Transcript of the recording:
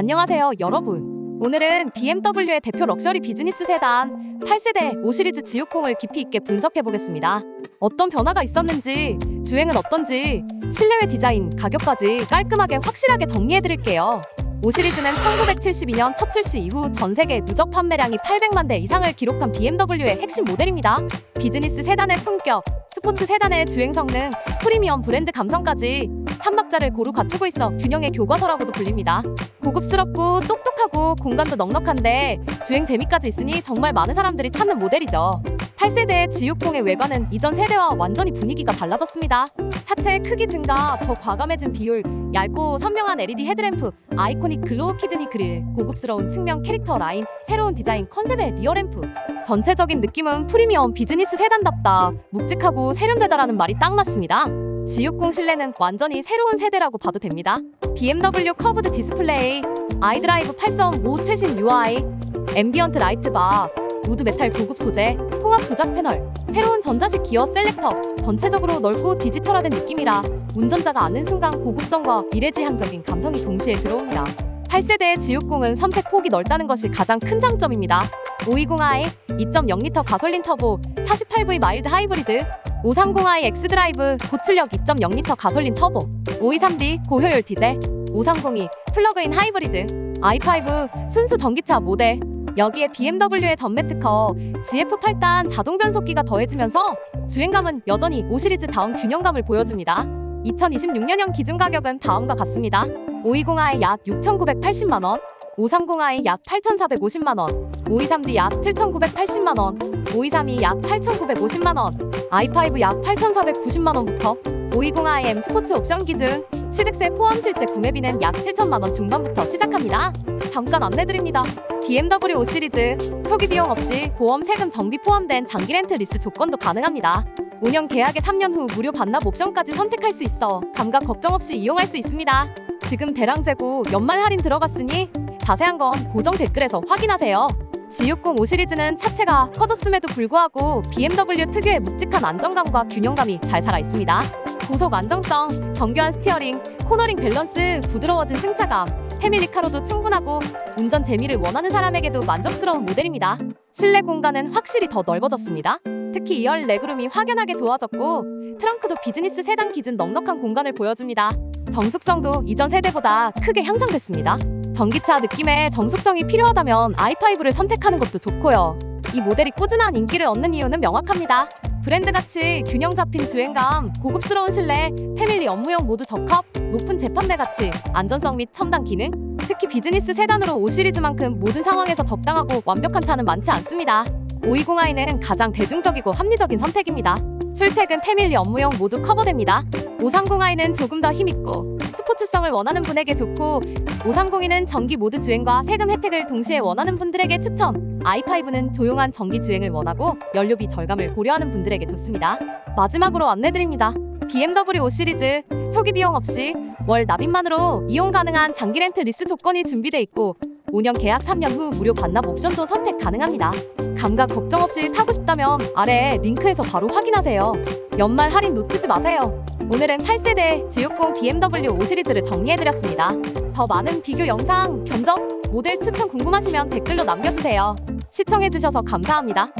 안녕하세요, 여러분. 오늘은 BMW의 대표 럭셔리 비즈니스 세단 8세대 5 시리즈 지육공을 깊이 있게 분석해 보겠습니다. 어떤 변화가 있었는지, 주행은 어떤지, 실내외 디자인, 가격까지 깔끔하게 확실하게 정리해 드릴게요. 5 시리즈는 1972년 첫 출시 이후 전 세계 누적 판매량이 800만 대 이상을 기록한 BMW의 핵심 모델입니다. 비즈니스 세단의 품격, 스포츠 세단의 주행 성능, 프리미엄 브랜드 감성까지 3박자를 고루 갖추고 있어 균형의 교과서라고도 불립니다. 고급스럽고 똑똑하고 공간도 넉넉한데 주행 재미까지 있으니 정말 많은 사람들이 찾는 모델이죠. 8세대의 G60의 외관은 이전 세대와 완전히 분위기가 달라졌습니다. 차체의 크기 증가, 더 과감해진 비율, 얇고 선명한 LED 헤드램프, 아이코닉 글로우 키드니 그릴, 고급스러운 측면 캐릭터 라인, 새로운 디자인 컨셉의 리어램프. 전체적인 느낌은 프리미엄 비즈니스 세단답다. 묵직하고 세련되다라는 말이 딱 맞습니다. G60 실내는 완전히 새로운 세대라고 봐도 됩니다. BMW 커브드 디스플레이, 아이드라이브 8.5 최신 UI, 앰비언트 라이트 바, 우드 메탈 고급 소재, 통합 조작 패널, 새로운 전자식 기어 셀렉터, 전체적으로 넓고 디지털화된 느낌이라 운전자가 아는 순간 고급성과 미래지향적인 감성이 동시에 들어옵니다. 8세대의 G60은 선택 폭이 넓다는 것이 가장 큰 장점입니다. 520i 2.0L 가솔린 터보 48V 마일드 하이브리드 530i 엑스드라이브 고출력 2.0L 가솔린 터보 523D 고효율 디젤 530이 플러그인 하이브리드 i5 순수 전기차 모델 여기에 BMW의 전매 특허 GF8단 자동 변속기가 더해지면서 주행감은 여전히 5 시리즈 다운 균형감을 보여줍니다. 2026년형 기준 가격은 다음과 같습니다. 520i 약 6,980만 원, 530i 약 8,450만 원, 523D 약 7,980만 원, 523이 약 8,950만 원, i5 약 8,490만 원부터 520iM 스포츠 옵션 기준 취득세 포함 실제 구매비는 약 7천만 원 중반부터 시작합니다. 잠깐 안내드립니다. BMW 5 시리즈 초기 비용 없이 보험 세금 정비 포함된 장기 렌트 리스 조건도 가능합니다. 운영 계약의 3년 후 무료 반납 옵션까지 선택할 수 있어 감각 걱정 없이 이용할 수 있습니다. 지금 대량 재고 연말 할인 들어갔으니 자세한 건 고정 댓글에서 확인하세요. G60 5 시리즈는 차체가 커졌음에도 불구하고 BMW 특유의 묵직한 안정감과 균형감이 잘 살아 있습니다. 고속 안정성, 정교한 스티어링, 코너링 밸런스, 부드러워진 승차감, 패밀리카로도 충분하고 운전 재미를 원하는 사람에게도 만족스러운 모델입니다. 실내 공간은 확실히 더 넓어졌습니다. 특히 2열 레그룸이 확연하게 좋아졌고 트렁크도 비즈니스 세단 기준 넉넉한 공간을 보여줍니다. 정숙성도 이전 세대보다 크게 향상됐습니다. 전기차 느낌의 정숙성이 필요하다면 i5를 선택하는 것도 좋고요. 이 모델이 꾸준한 인기를 얻는 이유는 명확합니다. 브랜드 가치, 균형 잡힌 주행감, 고급스러운 실내, 패밀리 업무용 모두 적합, 높은 재판매 가치, 안전성 및 첨단 기능. 특히 비즈니스 세단으로 5 시리즈만큼 모든 상황에서 적당하고 완벽한 차는 많지 않습니다. 520i는 가장 대중적이고 합리적인 선택입니다. 출퇴근 패밀리 업무용 모두 커버됩니다. 530i는 조금 더 힘있고 스포츠성을 원하는 분에게 좋고 530이는 전기 모드 주행과 세금 혜택을 동시에 원하는 분들에게 추천. i5는 조용한 전기 주행을 원하고 연료비 절감을 고려하는 분들에게 좋습니다. 마지막으로 안내드립니다. BMW 5 시리즈 초기 비용 없이 월 납입만으로 이용 가능한 장기 렌트 리스 조건이 준비돼 있고 5년 계약 3년 후 무료 반납 옵션도 선택 가능합니다. 감각 걱정 없이 타고 싶다면 아래 링크에서 바로 확인하세요. 연말 할인 놓치지 마세요. 오늘은 8세대 G60 BMW 5 시리즈를 정리해드렸습니다. 더 많은 비교 영상, 견적, 모델 추천 궁금하시면 댓글로 남겨주세요. 시청해주셔서 감사합니다.